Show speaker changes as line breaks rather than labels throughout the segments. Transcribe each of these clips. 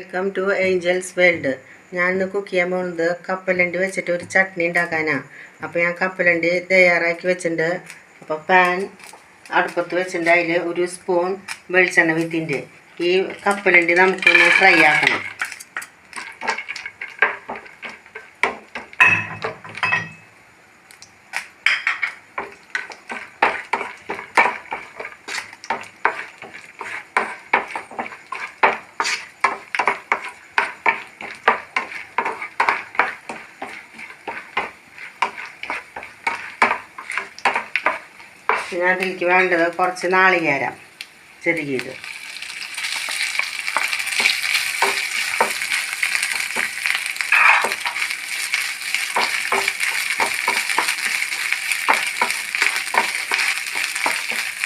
Welcome to angels world ഞാൻ ഇന്ന് cook ചെയ്യാൻ പോകുന്നത് കപ്പലണ്ടി വെച്ചിട്ട് ഒരു ചട്നി ഉണ്ടാക്കാനാണ് അപ്പോൾ ഞാൻ കപ്പലണ്ടി തയ്യാറാക്കി വെച്ചിട്ടുണ്ട്. അപ്പോൾ പാൻ അടുപ്പത്ത് വെച്ചിട്ടുണ്ട്. അതിൽ ഒരു സ്പൂൺ വെളിച്ചെണ്ണ വിത്തിന്റെ. ഈ കപ്പലണ്ടി നമുക്കൊന്ന് ഫ്രൈ ആക്കണം. പിന്നെ അതിലേക്ക് വേണ്ടത് കുറച്ച് നാളികേരം ചെറുകിയത്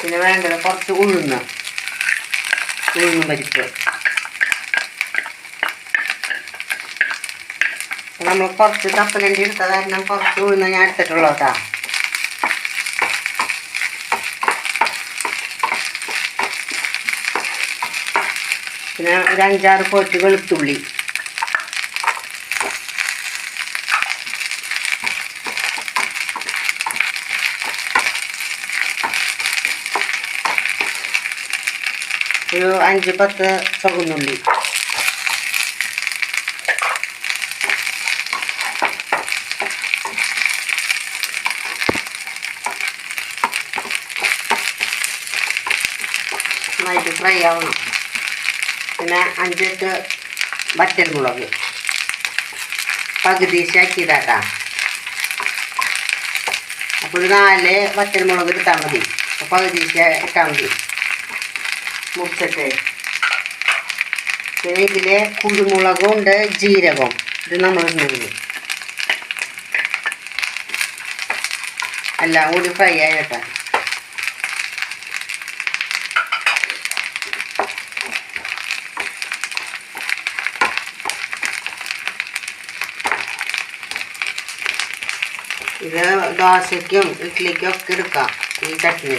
പിന്നെ വേണ്ടത് കുറച്ച് ഉഴുന്ന് ഉഴുന്ന് പരിപ്പ്. നമ്മൾ കുറച്ച് കപ്പലണ്ടി എടുത്ത കാരണം കുറച്ച് ഉഴുന്ന് ഞാൻ എടുത്തിട്ടുള്ളൂ കേട്ടോ. പിന്നെ ഒരു അഞ്ചാറ് പോറ്റ് വെളുത്തുള്ളി ഒരു അഞ്ച് പത്ത് ചുവന്നുള്ളി നന്നായിട്ട് ഫ്രൈ ആവണം. പിന്നെ അഞ്ചെട്ട് വറ്റൽമുളക് പകുതി ശാക്കിയതാട്ടാ. അപ്പോൾ ഒരു നാല് വറ്റൽമുളക് എടുത്താൽ മതി. പകുതി ഇട്ടാൽ മതി. മുറിച്ചിട്ട്. പിന്നെ ഇതിൽ കുരുമുളകും ഉണ്ട് ജീരകവും ഇത് നമ്മൾ ഇടുന്നത്. എല്ലാം കൂടി ഫ്രൈ ആയിട്ടാ ഇത് ദോശയ്ക്കും ഇഡ്ഡലിക്കും ഒക്കെ എടുക്കാം ഈ ചട്നി.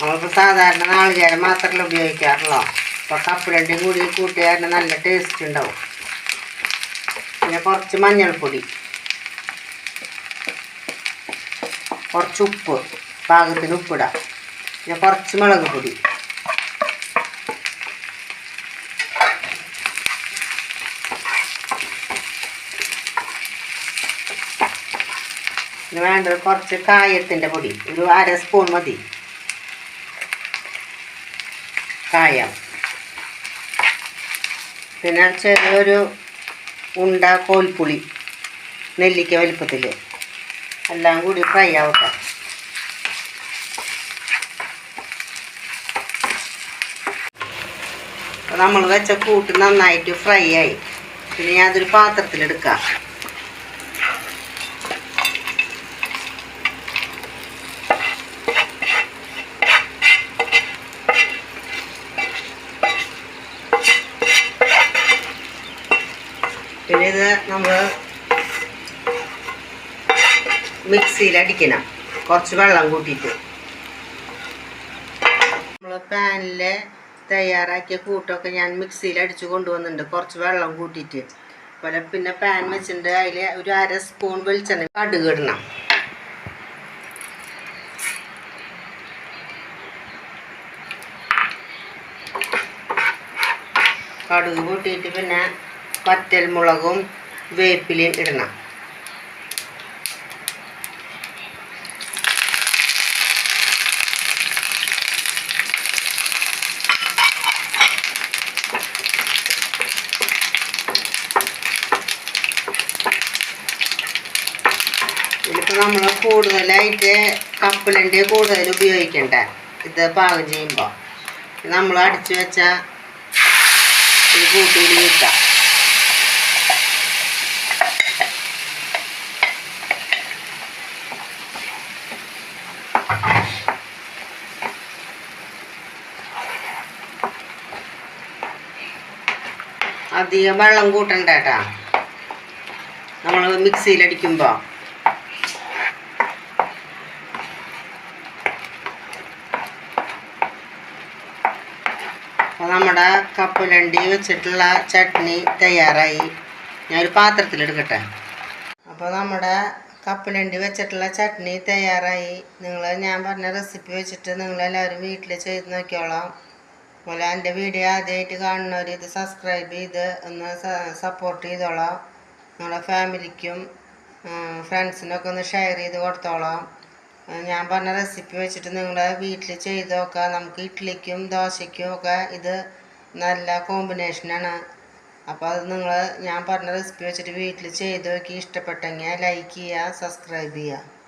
നമ്മളിപ്പോൾ സാധാരണ നാളികേരം മാത്രമല്ല ഉപയോഗിക്കാറുള്ളൂ? അപ്പോൾ കപ്പലണ്ടി കൂടി കൂട്ടിയാൽ നല്ല ടേസ്റ്റ് ഉണ്ടാവും. പിന്നെ കുറച്ച് മഞ്ഞൾപ്പൊടി. കുറച്ച് ഉപ്പ്. പാകത്തിന് ഉപ്പിടാം. പിന്നെ കുറച്ച് മുളക് പൊടി. പിന്നെ വേണ്ടത് കുറച്ച് കായത്തിന്റെ പൊടി ഒരു അര സ്പൂൺ മതി. കായം. പിന്നെ ചെറിയൊരു ഉണ്ട കോൽപ്പുളി നെല്ലിക്ക വലിപ്പത്തിൽ എല്ലാം കൂടി ഫ്രൈ ആവട്ടെ. നമ്മൾ വെച്ച കൂട്ട് നന്നായിട്ട് ഫ്രൈ ആയി. പിന്നെ ഞാനതൊരു പാത്രത്തിലെടുക്കാം. പിന്നെ ഇത് നമ്മൾ മിക്സിയിൽ അടിക്കണം. കുറച്ച് വെള്ളം കൂട്ടിയിട്ട്. നമ്മൾ പാനിൽ തയ്യാറാക്കിയ കൂട്ടൊക്കെ ഞാൻ മിക്സിയിൽ അടിച്ച് കൊണ്ടുവന്നിട്ടുണ്ട്. കുറച്ച് വെള്ളം കൂട്ടിയിട്ട്. അതുപോലെ പിന്നെ പാൻ വെച്ചിട്ടുണ്ട്. അതിൽ ഒരു അര സ്പൂൺ വെളിച്ചെണ്ണ കടുക് ഇടണം കടുക് കൂട്ടിയിട്ട് പിന്നെ വറ്റൽമുളകും വേപ്പിലയും ഇടണം. നമ്മൾ കൂടുതലായിട്ട് കപ്പലണ്ടി കൂടുതൽ ഉപയോഗിക്കണ്ട? ഇത് പാകം ചെയ്യുമ്പോൾ നമ്മൾ അടിച്ചു വെച്ച കൂട്ടിയിൽ കിട്ടാം അധികം വെള്ളം കൂട്ടണ്ട കേട്ടാ നമ്മൾ മിക്സിയിലടിക്കുമ്പോൾ അപ്പോൾ നമ്മുടെ കപ്പലണ്ടി വെച്ചിട്ടുള്ള ചട്നി തയ്യാറായി. ഞാനൊരു പാത്രത്തിലെടുക്കട്ടെ. അപ്പോൾ നമ്മുടെ കപ്പലണ്ടി വെച്ചിട്ടുള്ള ചട്നി തയ്യാറായി. നിങ്ങൾ ഞാൻ പറഞ്ഞ റെസിപ്പി വെച്ചിട്ട് നിങ്ങളെല്ലാവരും വീട്ടിൽ ചെയ്ത് നോക്കിയോളാം അതുപോലെ എന്റെ വീഡിയോ ആദ്യമായിട്ട് കാണുന്നവർ ഇത് സബ്സ്ക്രൈബ് ചെയ്ത് ഒന്ന് സപ്പോർട്ട് ചെയ്തോളാം. നിങ്ങളുടെ ഫാമിലിക്കും ഫ്രണ്ട്സിനൊക്കെ ഒന്ന് ഷെയർ ചെയ്ത് കൊടുത്തോളാം. ഞാൻ പറഞ്ഞ റെസിപ്പി വെച്ചിട്ട് നിങ്ങളുടെ വീട്ടിൽ ചെയ്ത് നോക്കാം. നമുക്ക് ഇഡ്ഡലിക്കും ദോശയ്ക്കും ഒക്കെ ഇത് നല്ല കോമ്പിനേഷനാണ് അപ്പോൾ അത് നിങ്ങൾ ഞാൻ പറഞ്ഞ റെസിപ്പി വെച്ചിട്ട് വീട്ടിൽ ചെയ്ത് നോക്കി. ഇഷ്ടപ്പെട്ടെങ്കിൽ ലൈക്ക് ചെയ്യുക സബ്സ്ക്രൈബ് ചെയ്യുക.